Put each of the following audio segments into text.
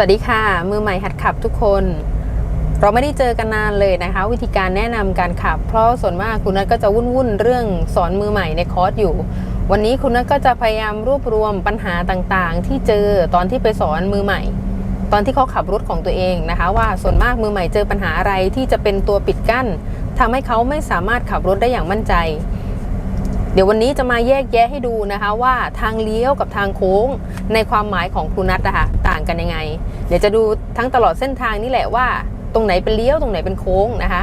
สวัสดีค่ะ มือใหม่หัดขับทุกคน เราไม่ได้เจอกันนานเลยนะคะ วิธีการแนะนำการขับ เพราะส่วนมากคุณนัทก็จะวุ่นๆเรื่องสอนมือใหม่ในคอร์สอยู่ วันนี้คุณนัทก็จะพยายามรวบรวมปัญหาต่างๆ ที่เจอตอนที่ไปสอนมือใหม่ ตอนที่เขาขับรถของตัวเองนะคะ ว่าส่วนมากมือใหม่เจอปัญหาอะไรที่จะเป็นตัวปิดกั้นทำให้เขาไม่สามารถขับรถได้อย่างมั่นใจ เดี๋ยววันนี้จะมาแยกแยะให้ดูนะคะว่าทางเลี้ยวกับทางโค้งในความหมายของครูนัทนะคะต่างกันยังไง เดี๋ยวจะดูทั้งตลอดเส้นทางนี่แหละว่า ตรงไหนเป็นเลี้ยวตรงไหนเป็นโค้งนะคะ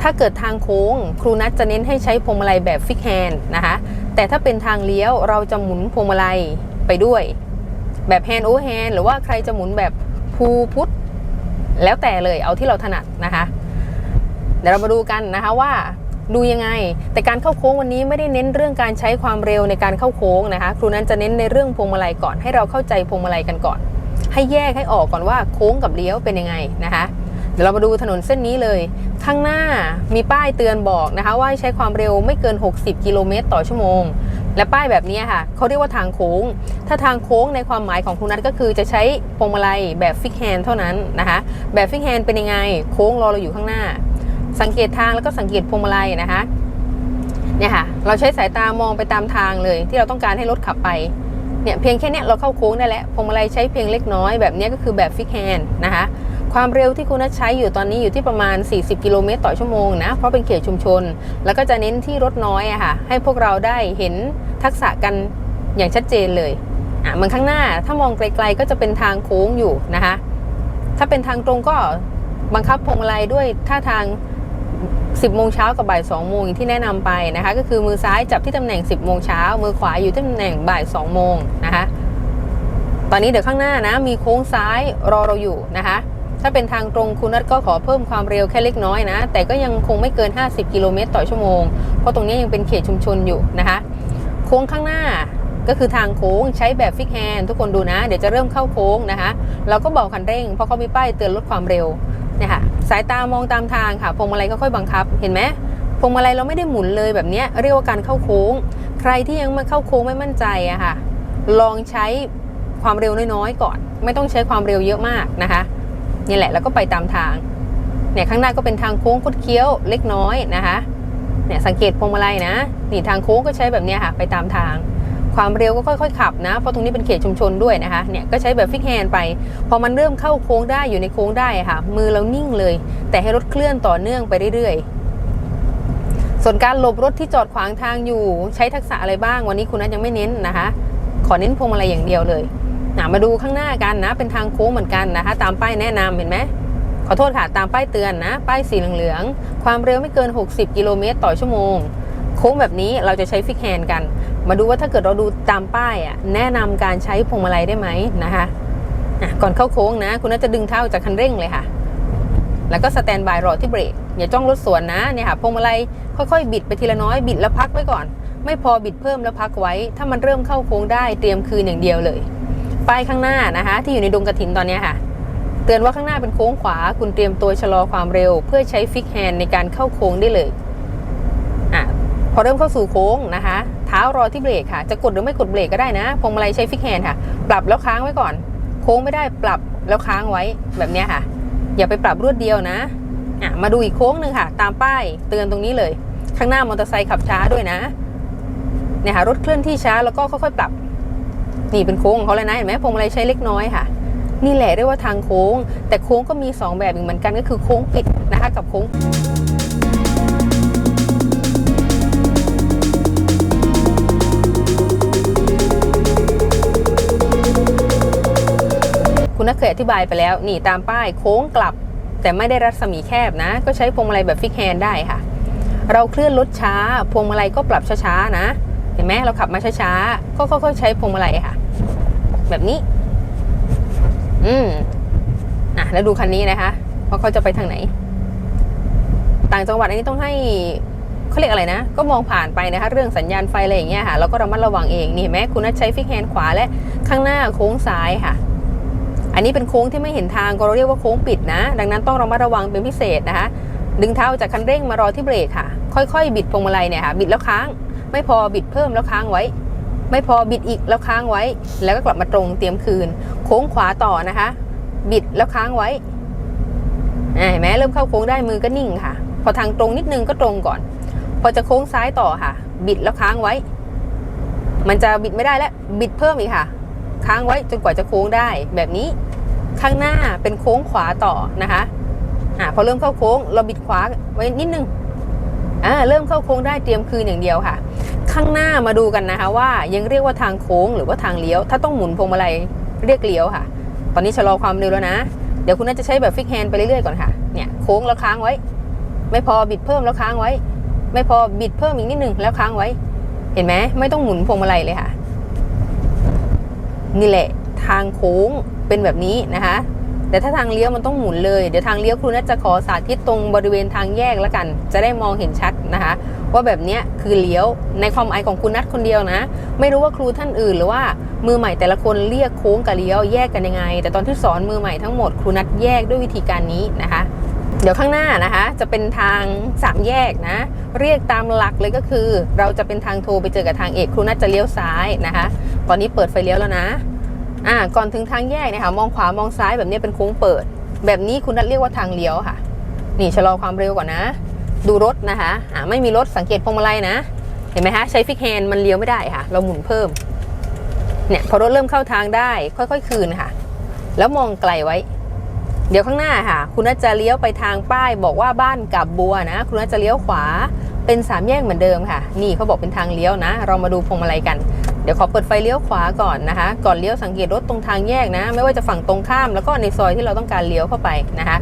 ถ้าเกิดทางโค้ง ครูนัทจะเน้นให้ใช้พวงมาลัยแบบฟิกแฮนด์นะคะ แต่ถ้าเป็นทางเลี้ยวเราจะหมุนพวงมาลัยไปด้วย แบบแฮนด์โอแฮนหรือว่าใครจะหมุนแบบพูพุทแล้วแต่เลยเอาที่เราถนัดนะคะ เดี๋ยวเรามาดูกันนะคะว่า ดูยังไง แต่การเข้าโค้งวันนี้ไม่ได้เน้นเรื่องการใช้ความเร็วในการเข้าโค้งนะคะครูนั้นจะเน้นในเรื่องพวงมาลัยก่อน ให้เราเข้าใจพวงมาลัยกันก่อน ให้แยกให้ออกก่อนว่าโค้งกับเลี้ยวเป็นยังไงนะคะเดี๋ยวเรามาดูถนนเส้นนี้เลย ข้างหน้ามีป้ายเตือนบอกนะคะว่าใช้ความเร็วไม่เกิน 60 กิโลเมตรต่อชั่วโมง และป้ายแบบนี้ค่ะเขาเรียกว่าทางโค้ง ถ้าทางโค้งในความหมายของครูนัทก็คือจะใช้พวงมาลัยแบบฟิกแฮนด์เท่านั้นนะคะ แบบฟิกแฮนด์เป็นยังไง โค้งรอเราอยู่ข้างหน้า สังเกตทางแล้วก็สังเกตพวงมาลัยนะคะเนี่ยค่ะเราใช้สายตามองไปตามทางเลย ที่เราต้องการให้รถขับไปเนี่ยเพียงแค่นี้เราเข้าโค้งได้แล้วพวงมาลัยใช้เพียงเล็กน้อยแบบนี้ก็คือแบบฟิกแฮนด์นะคะความเร็วที่คุณนัทใช้อยู่ตอนนี้อยู่ที่ประมาณ 40 กิโลเมตรต่อชั่วโมงนะเพราะเป็นเขตชุมชน แล้วก็จะเน้นที่รถน้อยอะค่ะให้พวกเราได้เห็นทักษะกันอย่างชัดเจนเลยอะมือนข้างหน้าถ้ามองไกลๆก็จะเป็นทางโค้งอยู่นะคะถ้าเป็นทางตรงก็บังคับพวงมาลัยด้วยท่าทาง 10โมงเช้ากับบ่าย2โมงอย่างที่แนะนำไปนะคะก็คือมือซ้ายจับที่ตำแหน่ง 10โมงเช้ามือขวาอยู่ที่ตำแหน่งบ่าย2โมงนะคะตอนนี้เดี๋ยวข้างหน้านะมีโค้งซ้ายรอเราอยู่นะคะถ้าเป็นทางตรงคุณนัทก็ขอเพิ่มความเร็วแค่เล็กน้อยนะ แต่ก็ยังคงไม่เกิน 50 กิโลเมตรต่อชั่วโมง เพราะตรงนี้ยังเป็นเขตชุมชนอยู่นะคะ โค้งข้างหน้าก็คือทางโค้งใช้แบบฟิกแฮนทุกคนดูนะ เดี๋ยวจะเริ่มเข้าโค้งนะคะ เราก็บอกคันเร่งเพราะเขามีป้ายเตือนลดความเร็วเนี่ยค่ะ สายตามองตามทางค่ะพวงมาลัยค่อยๆบังคับ เห็นไหมพวงมาลัยเราไม่ได้หมุนเลยแบบนี้เรียกว่าการเข้าโค้ง ใครที่ยังมาเข้าโค้งไม่มั่นใจอะค่ะ ลองใช้ความเร็วน้อยๆก่อน ไม่ต้องใช้ความเร็วเยอะมากนะคะนี่แหละแล้วก็ไปตามทางเนี่ยข้างหน้าก็เป็นทางโค้งคดเคี้ยวเล็กน้อยนะคะเนี่ยสังเกตพวงมาลัยนะนี่ทางโค้งก็ใช้แบบนี้ค่ะ ไปตามทาง ความเร็วก็ค่อยๆขับนะ เพราะตรงนี้เป็นเขตชุมชนด้วยนะคะเนี่ยก็ใช้แบบฟิกแฮนด์ไป พอมันเริ่มเข้าโค้งได้อยู่ในโค้งได้ค่ะ มือเรานิ่งเลย แต่ให้รถเคลื่อนต่อเนื่องไปเรื่อยๆ ส่วนการหลบรถที่จอดขวางทางอยู่ ใช้ทักษะอะไรบ้างวันนี้คุณนัทยังไม่เน้นนะคะ ขอเน้นพวงมาลัยอย่างเดียวเลยนะมาดูข้างหน้ากันนะ เป็นทางโค้งเหมือนกันนะคะ ตามป้ายแนะนำเห็นไหมขอโทษค่ะตามป้ายเตือนนะ ป้ายสีเหลืองๆความเร็วไม่เกิน 60 กิโลเมตรต่อชั่วโมง โค้งแบบนี้เราจะใช้ฟิกแฮนด์กัน มาดูว่าถ้าเกิดเราดูตามป้ายอะแนะนำการใช้พวงมาลัยได้ไหมนะคะก่อนเข้าโค้งนะ คุณน่าจะดึงเท้าจากคันเร่งเลยค่ะ แล้วก็สแตนบายรอที่เบรกอย่าจ้องรถสวนนะเนี่ยค่ะพวงมาลัยค่อยๆ บิดไปทีละน้อยบิดแล้วพักไว้ก่อน ไม่พอบิดเพิ่มแล้วพักไว้ ถ้ามันเริ่มเข้าโค้งได้เตรียมคืนอย่างเดียวเลยป้ายข้างหน้านะคะ ที่อยู่ในดงกระถินตอนนี้ค่ะ เตือนว่าข้างหน้าเป็นโค้งขวา คุณเตรียมตัวชะลอความเร็ว เพื่อใช้ฟิกแฮนด์ในการเข้าโค้งได้เลยอะพอเริ่มเข้าสู่โค้งนะคะ เท้ารอที่เบรกค่ะ จะกดหรือไม่กดเบรกก็ได้นะ พวงมาลัยใช้ฟิกแฮนด์ค่ะ ปรับแล้วค้างไว้ก่อน โค้งไม่ได้ปรับแล้วค้างไว้แบบนี้ค่ะ อย่าไปปรับรวดเดียวนะอะมาดูอีกโค้งหนึ่งค่ะ ตามป้ายเตือนตรงนี้เลย ข้างหน้ามอเตอร์ไซค์ขับช้าด้วยนะเนี่ยค่ะรถเคลื่อนที่ช้าแล้วก็ค่อยๆปรับ นี่เป็นโค้งของเขาเลยนะเห็นไหมพวงมาลัยใช้เล็กน้อยค่ะ นี่แหละเรียกว่าทางโค้ง แต่โค้งก็มี 2 แบบอีกเหมือนกันก็คือโค้งปิดนะคะกับโค้ง คุณนักเคยอธิบายไปแล้วนี่ตามป้ายโค้งกลับ แต่ไม่ได้รัศมีแคบนะ ก็ใช้พวงมาลัยแบบฟิกแฮนด์ได้ค่ะ เราเคลื่อนรถช้า พวงมาลัยก็ปรับช้าๆนะ เห็นไหมเราขับมาช้าๆก็ค่อยๆใช้พวงมาลัยค่ะ แบบนี้ อืมอะแล้วดูคันนี้นะคะว่าเขาจะไปทางไหน ต่างจังหวัดอันนี้ต้องให้เขาเรียกอะไรนะ ก็มองผ่านไปนะคะ เรื่องสัญญาณไฟอะไรอย่างเงี้ยค่ะแล้วก็ระมัดระวังเอง นี่เห็นไหมคุณนัทใช้ฟิกแฮนด์ขวาและข้างหน้าโค้งซ้ายค่ะ อันนี้เป็นโค้งที่ไม่เห็นทางก็เราเรียกว่าโค้งปิดนะ ดังนั้นต้องระมัดระวังเป็นพิเศษนะคะ ดึงเท้าจากคันเร่งมารอที่เบรกค่ะ ค่อยๆ บิดพวงมาลัยเนี่ยค่ะ บิดแล้วค้าง ไม่พอบิดเพิ่มแล้วค้างไว้ ไม่พอบิดอีกแล้วค้างไว้ แล้วก็กลับมาตรงเตรียมคืน โค้งขวาต่อนะคะ บิดแล้วค้างไว้อ่าเห็นไหมเริ่มเข้าโค้งได้มือก็นิ่งค่ะ พอทางตรงนิดนึงก็ตรงก่อน พอจะโค้งซ้ายต่อค่ะ บิดแล้วค้างไว้ มันจะบิดไม่ได้แล้ว บิดเพิ่มอีกค่ะ ค้างไว้จนกว่าจะโค้งได้ แบบนี้ข้างหน้าเป็นโค้งขวาต่อนะคะอ่าพอเริ่มเข้าโค้งเราบิดขวาไว้นิดนึงอ่าเริ่มเข้าโค้งได้เตรียมคืนอย่างเดียวค่ะ ข้างหน้ามาดูกันนะคะว่ายังเรียกว่าทางโค้งหรือว่าทางเลี้ยว ถ้าต้องหมุนพวงมาลัยเรียกเลี้ยวค่ะ ตอนนี้ชะลอความเร็วแล้วนะ เดี๋ยวคุณน่าจะใช้แบบฟิกแฮนด์ไปเรื่อยๆก่อนค่ะเนี่ยโค้งแล้วค้างไว้ ไม่พอบิดเพิ่มแล้วค้างไว้ ไม่พอบิดเพิ่มอีกนิดนึงแล้วค้างไว้ เห็นไหมไม่ต้องหมุนพวงมาลัยเลยค่ะ นี่แหละทางโค้งเป็นแบบนี้นะคะแต่ถ้าทางเลี้ยวมันต้องหมุนเลยเดี๋ยวทางเลี้ยวครูน่าจะขอสาธิตตรงบริเวณทางแยกแล้วกัน จะได้มองเห็นชัดนะคะ ว่าแบบนี้คือเลี้ยวในความหมายของคุณนัทคนเดียวนะ ไม่รู้ว่าครูท่านอื่นหรือว่ามือใหม่แต่ละคนเรียกโค้งกับเลี้ยวแยกกันยังไง แต่ตอนที่สอนมือใหม่ทั้งหมดครูนัทแยกด้วยวิธีการนี้นะคะ เดี๋ยวข้างหน้านะคะจะเป็นทางสามแยกนะ เรียกตามหลักเลยก็คือ เราจะเป็นทางโทรไปเจอกับทางเอกครูนัทจะเลี้ยวซ้ายนะคะ ตอนนี้เปิดไฟเลี้ยวแล้วนะอ่าก่อนถึงทางแยกนี่ยค่ะมองขวามองซ้ายแบบนี้เป็นโค้งเปิด แบบนี้คุณนัทเรียกว่าทางเลี้ยวค่ะ นี่ชะลอความเร็วก่อนนะ ดูรถนะคะอ่าไม่มีรถสังเกตพวงมาลัยนะ เห็นไหมคะใช้ฟิกแฮนด์มันเลี้ยวไม่ได้ค่ะ เราหมุนเพิ่มเนี่ยพอรถเริ่มเข้าทางได้ค่อยๆ คืนค่ะ แล้วมองไกลไว้ เดี๋ยวข้างหน้าค่ะ คุณน่าจะเลี้ยวไปทางป้ายบอกว่าบ้านกับบัวนะ คุณน่าจะเลี้ยวขวาเป็นสามแยกเหมือนเดิมค่ะ นี่เขาบอกเป็นทางเลี้ยวนะ เรามาดูพวงมาลัยกัน เดี๋ยวขอเปิดไฟเลี้ยวขวาก่อนนะคะ ก่อนเลี้ยวสังเกตรถตรงทางแยกนะ ไม่ว่าจะฝั่งตรงข้ามแล้วก็ในซอยที่เราต้องการเลี้ยวเข้าไปนะคะ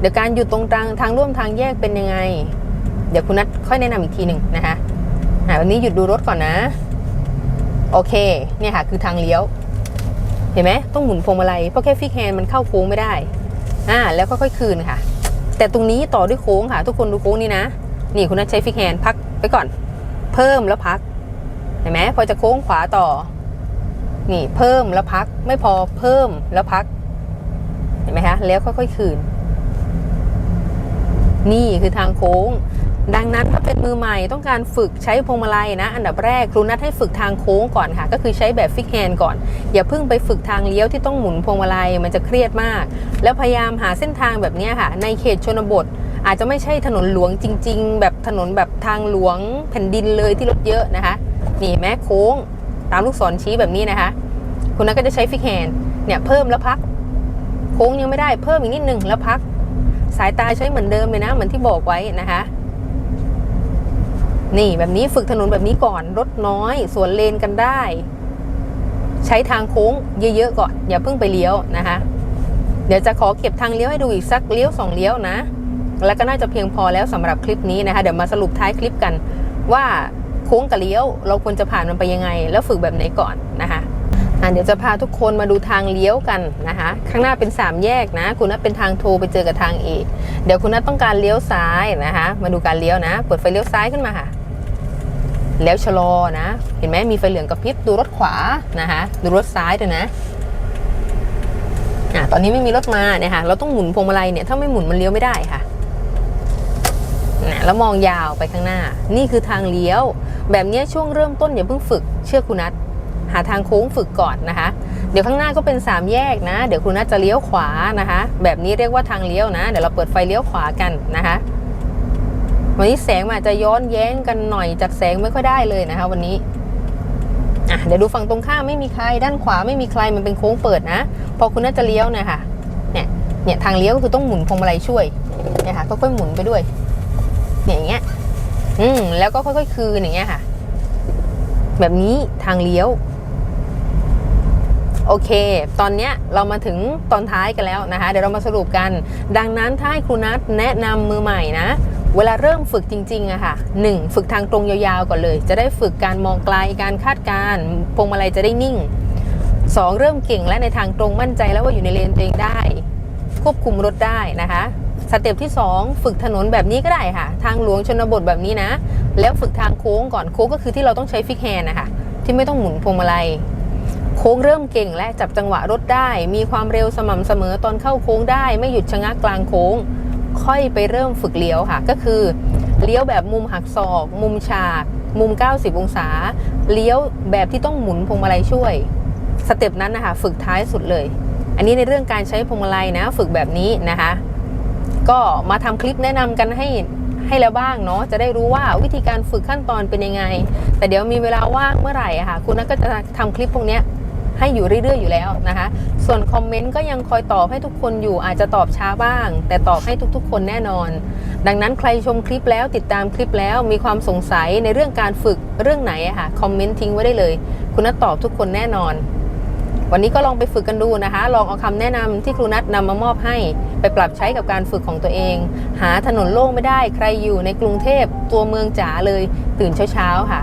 เดี๋ยวการหยุดตรงกลางทางร่วมทางแยกเป็นยังไง เดี๋ยวคุณนัทค่อยแนะนำอีกทีหนึ่งนะคะอ่าวันนี้หยุดดูรถก่อนนะ โอเค เนี่ยค่ะคือทางเลี้ยว เห็นไหมต้องหมุนพวงมาลัยเพราะแค่ฟิกแฮนด์มันเข้าโค้งไม่ได้ อ่าแล้วค่อยคืนค่ะ แต่ตรงนี้ต่อด้วยโค้งค่ะ ทุกคนดูโค้งนี่นะ นี่คุณนัทใช้ฟิกแฮนด์พักไปก่อน เพิ่มแล้วพักเห็นไหมพอจะโค้งขวาต่อ นี่เพิ่มแล้วพักไม่พอเพิ่มแล้วพัก เห็นไหมคะแล้วค่อยๆคืน นี่คือทางโค้ง ดังนั้นถ้าเป็นมือใหม่ต้องการฝึกใช้พวงมาลัยนะ อันดับแรกครูนัดให้ฝึกทางโค้งก่อนค่ะ ก็คือใช้แบบฟิกแฮนด์ก่อน อย่าเพิ่งไปฝึกทางเลี้ยวที่ต้องหมุนพวงมาลัยมันจะเครียดมาก แล้วพยายามหาเส้นทางแบบนี้ค่ะ ในเขตชนบท อาจจะไม่ใช่ถนนหลวงจริง ๆ แบบถนนแบบทางหลวงแผ่นดินเลยที่รถเยอะนะคะ นี่แม้โค้งตามลูกศรชี้แบบนี้นะคะคุณนัทก็จะใช้ฟิกแฮนด์เนี่ยเพิ่มแล้วพัก โค้งยังไม่ได้เพิ่มอีกนิดนึงแล้วพัก สายตาใช้เหมือนเดิมเลยนะเหมือนที่บอกไว้นะคะ นี่แบบนี้ฝึกถนนแบบนี้ก่อนรถน้อย สวนเลนกันได้ ใช้ทางโค้งเยอะๆก่อน อย่าเพิ่งไปเลี้ยวนะคะ เดี๋ยวจะขอเก็บทางเลี้ยวให้ดูอีกสักเลี้ยวสองเลี้ยวนะ แล้วก็น่าจะเพียงพอแล้วสำหรับคลิปนี้นะคะ เดี๋ยวมาสรุปท้ายคลิปกัน ว่าโค้งกับเลี้ยว เราควรจะผ่านมันไปยังไง แล้วฝึกแบบไหนก่อนนะคะเดี๋ยวจะพาทุกคนมาดูทางเลี้ยวกันนะคะ ข้างหน้าเป็นสามแยกนะ คุณนัทเป็นทางโทรไปเจอกับทางเอกเดี๋ยวคุณนัทต้องการเลี้ยวซ้ายนะคะ มาดูการเลี้ยวนะ เปิดไฟเลี้ยวซ้ายขึ้นมาค่ะ แล้วชะลอนะ เห็นไหมมีไฟเหลืองกระพริบดูรถขวานะคะดูรถซ้ายด้วยนะอะตอนนี้ไม่มีรถมาเนี่ยค่ะเราต้องหมุนพวงมาลัยเนี่ยถ้าไม่หมุนมันเลี้ยวไม่ได้ค่ะนะแล้วมองยาวไปข้างหน้า นี่คือทางเลี้ยว แบบนี้ช่วงเริ่มต้นอย่าเพิ่งฝึกเชื่อคุณนัทหาทางโค้งฝึกก่อนนะคะ เดี๋ยวข้างหน้าก็เป็นสามแยกนะ เดี๋ยวคุณนัทจะเลี้ยวขวานะคะ แบบนี้เรียกว่าทางเลี้ยวนะ เดี๋ยวเราเปิดไฟเลี้ยวขวากันนะคะ วันนี้แสงอาจจะย้อนแย้งกันหน่อยจากแสงไม่ค่อยได้เลยนะคะ วันนี้อะเดี๋ยวดูฝั่งตรงข้ามไม่มีใคร ด้านขวาไม่มีใครมันเป็นโค้งเปิดนะ พอคุณน่าจะเลี้ยวเนะคะเนี่ยเนี่ยทางเลี้ยวก็คือต้องหมุนพวงมาลัยช่วยเนี่ยค่ะค่อยๆหมุนไปด้วย เนี่ยอย่างเงี้ย อืมแล้วก็ค่อยๆคืนอย่างเงี้ยค่ะ แบบนี้ทางเลี้ยว โอเค ตอนเนี้ยเรามาถึงตอนท้ายกันแล้วนะคะ เดี๋ยวเรามาสรุปกัน ดังนั้นถ้าให้ครูนัทแนะนำมือใหม่นะ เวลาเริ่มฝึกจริงๆอะค่ะหนึ่งฝึกทางตรงยาวๆก่อนเลย จะได้ฝึกการมองไกลการคาดการพวงมาลัยจะได้นิ่งสองเริ่มเก่งและในทางตรงมั่นใจแล้วว่าอยู่ในเลนตัวเองได้ ควบคุมรถได้นะคะสเต็ปที่ 2 ฝึกถนนแบบนี้ก็ได้ค่ะ ทางหลวงชนบทแบบนี้นะ แล้วฝึกทางโค้งก่อนโค้งก็คือที่เราต้องใช้ฟิกแฮนนะคะที่ไม่ต้องหมุนพวงมาลัยโค้งเริ่มเก่งและจับจังหวะรถได้ มีความเร็วสม่ำเสมอตอนเข้าโค้งได้ ไม่หยุดชะงักกลางโค้ง ค่อยไปเริ่มฝึกเลี้ยวค่ะ ก็คือเลี้ยวแบบมุมหักศอก มุมฉาก มุม 90 องศา เลี้ยวแบบที่ต้องหมุนพวงมาลัยช่วย สเต็ปนั้นนะคะฝึกท้ายสุดเลย อันนี้ในเรื่องการใช้พวงมาลัยนะ ฝึกแบบนี้นะคะ ก็มาทำคลิปแนะนำกันให้ให้แล้วบ้างเนาะจะได้รู้ว่าวิธีการฝึกขั้นตอนเป็นยังไง แต่เดี๋ยวมีเวลาว่างเมื่อไหร่อะค่ะ คุณนัทก็จะทำคลิปพวกนี้ ให้อยู่เรื่อยๆอยู่แล้วนะคะ ส่วนคอมเมนต์ก็ยังคอยตอบให้ทุกคนอยู่อาจจะตอบช้าบ้าง แต่ตอบให้ทุกๆ คนแน่นอน ดังนั้นใครชมคลิปแล้วติดตามคลิปแล้วมีความสงสัยในเรื่องการฝึกเรื่องไหนอะค่ะคอมเมนต์ทิ้งไว้ได้เลย คุณนัทตอบทุกคนแน่นอน วันนี้ก็ลองไปฝึกกันดูนะคะ ลองเอาคำแนะนำที่ครูนัทนำมามอบให้ ไปปรับใช้กับการฝึกของตัวเอง หาถนนโล่งไม่ได้ ใครอยู่ในกรุงเทพตัวเมืองจ๋าเลย ตื่นเช้าๆค่ะ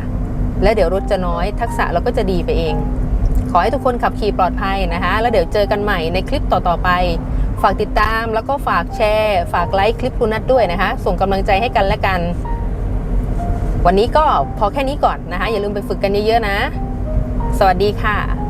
และเดี๋ยวรถจะน้อยทักษะเราก็จะดีไปเอง ขอให้ทุกคนขับขี่ปลอดภัยนะคะแล้วเดี๋ยวเจอกันใหม่ในคลิปต่อๆไป ฝากติดตามแล้วก็ฝากแชร์ ฝากไลค์คลิปครูนัทด้วยนะคะ ส่งกำลังใจให้กันและกัน วันนี้ก็พอแค่นี้ก่อนนะคะ อย่าลืมไปฝึกกันเยอะๆนะ สวัสดีค่ะ